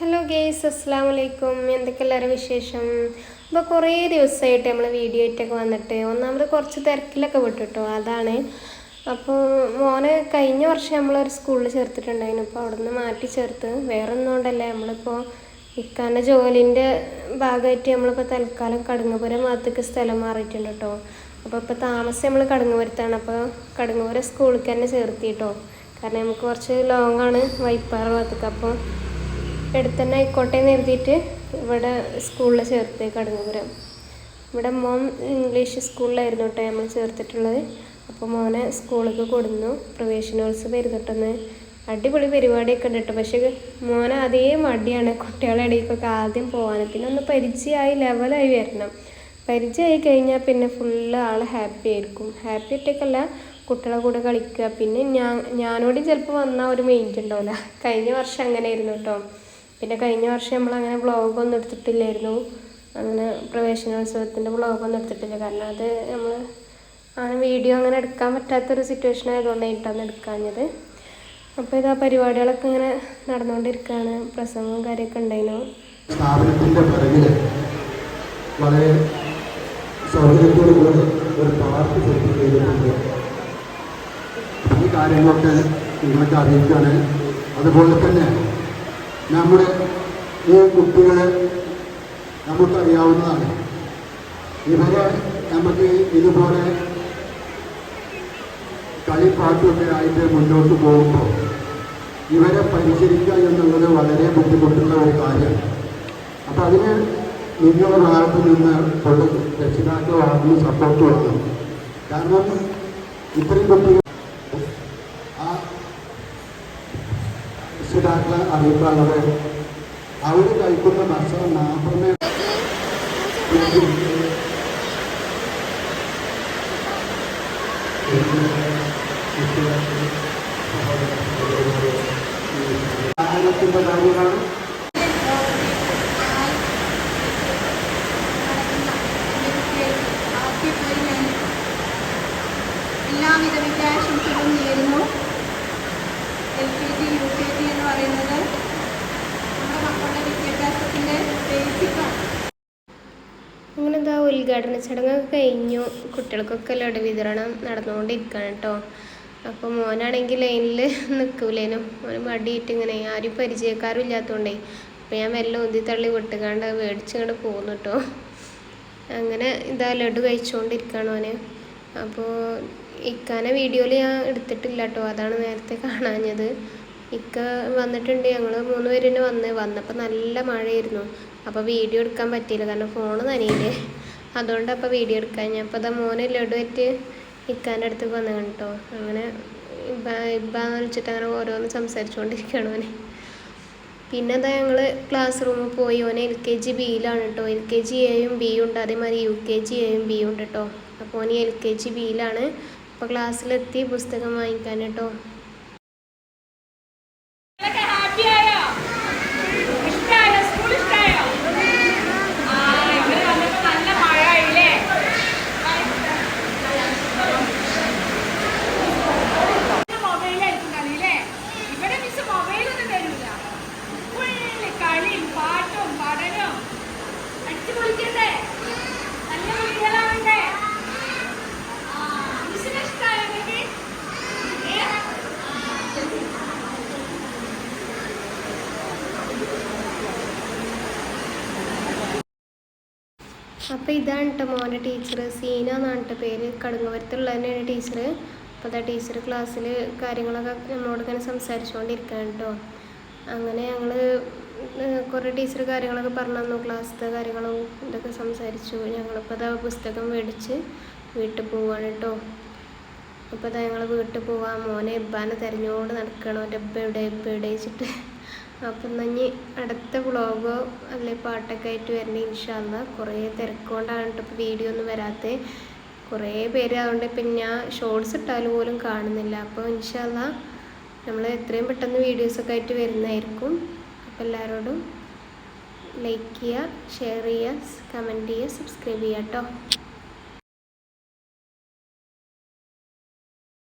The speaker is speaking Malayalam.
ഹലോ ഗേയ്സ് അസ്സാം വലൈക്കും എന്തൊക്കെ എല്ലാവരും വിശേഷം? അപ്പോൾ കുറേ ദിവസമായിട്ട് നമ്മൾ വീഡിയോ ആയിട്ടൊക്കെ വന്നിട്ട് ഒന്നാമത് കുറച്ച് തിരക്കിലൊക്കെ വിട്ടിട്ടോ അതാണ്. അപ്പോൾ മോനെ കഴിഞ്ഞ വർഷം നമ്മളൊരു സ്കൂളിൽ ചേർത്തിട്ടുണ്ടായിരുന്നു. അപ്പോൾ അവിടെ നിന്ന് മാറ്റി ചേർത്ത്. വേറെ ഒന്നും കൊണ്ടല്ല നമ്മളിപ്പോൾ ഇക്കാന്റെ ജോലിന്റെ ഭാഗമായിട്ട് നമ്മളിപ്പോൾ തൽക്കാലം കടുങ്ങപുരം ഭാഗത്തേക്ക് സ്ഥലം മാറിയിട്ടുണ്ട് കേട്ടോ അപ്പോൾ ഇപ്പോൾ താമസം നമ്മൾ കടുങ്ങപുരത്താണ്. അപ്പോൾ കടുങ്ങപുരം സ്കൂളിൽ തന്നെ ചേർത്തിട്ടോ. കാരണം നമുക്ക് കുറച്ച് ലോങ്ങാണ് വൈപ്പാറ ഭാഗത്തേക്ക്. അപ്പോൾ എടുത്തന്നെ ആയിക്കോട്ടെ എന്ന് എഴുതിയിട്ട് ഇവിടെ സ്കൂളിൽ ചേർത്ത് കടുങ്ങപുരം ഇവിടെ മോൻ ഇംഗ്ലീഷ് സ്കൂളിലായിരുന്നു കേട്ടോ നമ്മൾ ചേർത്തിട്ടുള്ളത്. അപ്പോൾ മോനെ സ്കൂളിലേക്ക് കൊടുന്നു. പ്രവേശനോത്സവം ഇരുന്നിട്ടെന്ന് അടിപൊളി പരിപാടിയൊക്കെ ഉണ്ട് കേട്ടോ. പക്ഷേ മോനെ അതേ മടിയാണ് കുട്ടികളുടെ ഇടയിലേക്കൊക്കെ ആദ്യം പോകാൻ പിന്നെ ഒന്ന് പരിചയമായി ലെവലായി വരണം. പരിചയമായി കഴിഞ്ഞാൽ പിന്നെ ഫുള്ള് ആൾ ഹാപ്പി ആയിരിക്കും. ഹാപ്പി ഒറ്റയ്ക്കല്ല കുട്ടികളെ കൂടെ കളിക്കുക. പിന്നെ ഞാൻ ഞാനോടും ചിലപ്പോൾ വന്നാൽ ഒരു മൈൻഡ് ഉണ്ടാവില്ല. കഴിഞ്ഞ വർഷം അങ്ങനെ ആയിരുന്നു കേട്ടോ. പിന്നെ കഴിഞ്ഞ വർഷം നമ്മൾ അങ്ങനെ ഒന്നും എടുത്തിട്ടില്ലായിരുന്നു. അങ്ങനെ പ്രവേശനോത്സവത്തിന്റെ ഒന്നും എടുത്തിട്ടില്ല. കാരണം അത് നമ്മൾ അങ്ങനെ വീഡിയോ അങ്ങനെ എടുക്കാൻ പറ്റാത്തൊരു സിറ്റുവേഷൻ ആയതുകൊണ്ട് ആയതുകൊണ്ടായിട്ടാണ് എടുക്കാഞ്ഞത്. അപ്പോൾ ഇതാ പരിപാടികളൊക്കെ ഇങ്ങനെ നടന്നുകൊണ്ടിരിക്കുകയാണ് പ്രസംഗവും കാര്യമൊക്കെ ഉണ്ടായിരുന്നു സ്ഥാപനത്തിന്റെ പിറകിൽ വളരെ സൗകര്യത്തോടു കൂടി ഒരു പാർക്ക് സെറ്റ് ചെയ്തിട്ടുണ്ട്. ഈ കാര്യങ്ങളൊക്കെ നിങ്ങൾക്ക് അറിയിക്കുകയാണ് അതുപോലെ തന്നെ നമ്മുടെ ഈ കുട്ടികളെ നമുക്കറിയാവുന്നതാണ്. ഇവരെ നമുക്ക് ഇതുപോലെ കളിപ്പാട്ടൊക്കെ ആയിട്ട് മുന്നോട്ട് പോകുമ്പോൾ ഇവരെ പരിചരിക്കുക എന്നുള്ളത് വളരെ ബുദ്ധിമുട്ടുള്ള ഒരു കാര്യമാണ് അപ്പം അതിന് നിങ്ങളുടെ ഭാഗത്ത് നിന്ന് കൊണ്ട് സപ്പോർട്ട് വേണം കാരണം ഇത്രയും കുട്ടികൾ രക്ഷിതാക്കളെ അറിയിക്കാനുള്ളത്. അവർ കഴിക്കുന്ന ഭക്ഷണം മാത്രമേ ആഹാരത്തിന്റെ കാര്യമാണ് എല്ലാവിധ വിദ്യാശംസകളും നേരുന്നു. L K G U G എന്ന് പറയുന്നത് നമ്മുടെ മക്കളുടെ വിദ്യാഭ്യാസത്തിന്റെ ബേസിക്കാണ് അങ്ങനെ ഉദ്ഘാടന ചടങ്ങൊക്കെ കഴിഞ്ഞു. കുട്ടികൾക്കൊക്കെ ലഡു വിതരണം നടന്നുകൊണ്ടിരിക്കുകയാണ് കേട്ടോ. അപ്പോൾ മോനാണെങ്കിൽ ലൈനിൽ നിൽക്കൂലേനും മോന് മടിയിട്ട് ഇങ്ങനെ ആരും പരിചയക്കാരും ഇല്ലാത്തതുകൊണ്ടേ അപ്പോൾ ഞാൻ മെല്ലെ ഉന്തി തള്ളി വിട്ടുകാണ്ട് മേടിച്ചിങ്ങോട്ട് പോന്നു കേട്ടോ. അങ്ങനെ ഇതാ ലഡു കഴിച്ചുകൊണ്ടിരിക്കുകയാണ് ഓന് അപ്പോൾ ഇക്കാനെ വീഡിയോയിൽ ഞാൻ എടുത്തിട്ടില്ല കേട്ടോ. അതാണ് നേരത്തെ കാണാഞ്ഞത്. ഇക്ക വന്നിട്ടുണ്ട്. ഞങ്ങൾ മൂന്ന് പേര് തന്നെ വന്ന്. വന്നപ്പോൾ നല്ല മഴയായിരുന്നു. അപ്പോൾ വീഡിയോ എടുക്കാൻ പറ്റിയില്ല. കാരണം ഫോണ് നനയില്ലേ. അതുകൊണ്ട് അപ്പോൾ വീഡിയോ എടുക്കാൻ. ഞാൻ അപ്പോൾ അതാ മോന് ലഡു ആയിട്ട് ഇക്കാന്റെ അടുത്ത് വന്നു കേട്ടോ. അങ്ങനെ ഇബ്ബ ഇബ്ബാന്ന് വിളിച്ചിട്ട് അങ്ങനെ ഓരോന്ന് സംസാരിച്ചുകൊണ്ടിരിക്കുകയാണ് ഓന് പിന്നെ അതാ ഞങ്ങൾ ക്ലാസ് റൂമിൽ പോയി. ഓന് എൽ കെ ജി ബിയിലാണ് കേട്ടോ എൽ കെ ജി എയും ബിയും ഉണ്ട്. അതേമാതിരി യു കെ ജി എയും ബിയും ഉണ്ട് കേട്ടോ അപ്പോൾ ഓന് എൽ കെ ജി ബിയിലാണ് അപ്പോൾ ക്ലാസ്സിലെത്തി പുസ്തകം വാങ്ങിക്കാൻ കേട്ടോ അപ്പോൾ ഇതാണ് കേട്ടോ മോന്റെ ടീച്ചർ സീന എന്നാണ് കേട്ടോ പേര്. കടുങ്ങപുരത്തുള്ള തന്നെയാണ് ടീച്ചർ അപ്പോൾ അതാ ടീച്ചർ ക്ലാസ്സിൽ കാര്യങ്ങളൊക്കെ നമ്മളോട് ഇങ്ങനെ സംസാരിച്ചുകൊണ്ടിരിക്കുകയാണ് കേട്ടോ അങ്ങനെ ഞങ്ങൾ കുറേ ടീച്ചർ കാര്യങ്ങളൊക്കെ പറഞ്ഞു തന്നു ക്ലാസ്സിലത്തെ കാര്യങ്ങളും ഇതൊക്കെ സംസാരിച്ചു. ഞങ്ങളിപ്പോൾ അതാ പുസ്തകം മേടിച്ച് വീട്ടിൽ പോവാണ് കേട്ടോ അപ്പോൾ അതാ ഞങ്ങൾ വീട്ടിൽ പോവാം. മോനെ ഇബ്ബാനെ തിരഞ്ഞുകൊണ്ട് നടക്കണം. എന്റെ ഇബ്ബ എവിടെ? ഇബ്ബ എവിടെ? വെച്ചിട്ട് അപ്പം ഇനി അടുത്ത വ്ളോഗോ അല്ലെ പാട്ടൊക്കെ ആയിട്ട് വരണേ ഇൻഷാല്ല കുറേ തിരക്കുകൊണ്ടാണ് കേട്ടോ ഇപ്പോൾ വീഡിയോ ഒന്നും വരാത്തത് കുറേ പേര് അതുകൊണ്ട് ഇപ്പം ഞാൻ ഷോർട്സ് ഇട്ടാലും പോലും കാണുന്നില്ല. അപ്പോൾ ഇൻഷാല്ല നമ്മൾ എത്രയും പെട്ടെന്ന് വീഡിയോസൊക്കെ ആയിട്ട് വരുന്നതായിരിക്കും. അപ്പോൾ എല്ലാവരോടും ലൈക്ക് ചെയ്യുക ഷെയർ ചെയ്യുക കമന്റ് ചെയ്യുക സബ്സ്ക്രൈബ് ചെയ്യുക കേട്ടോ.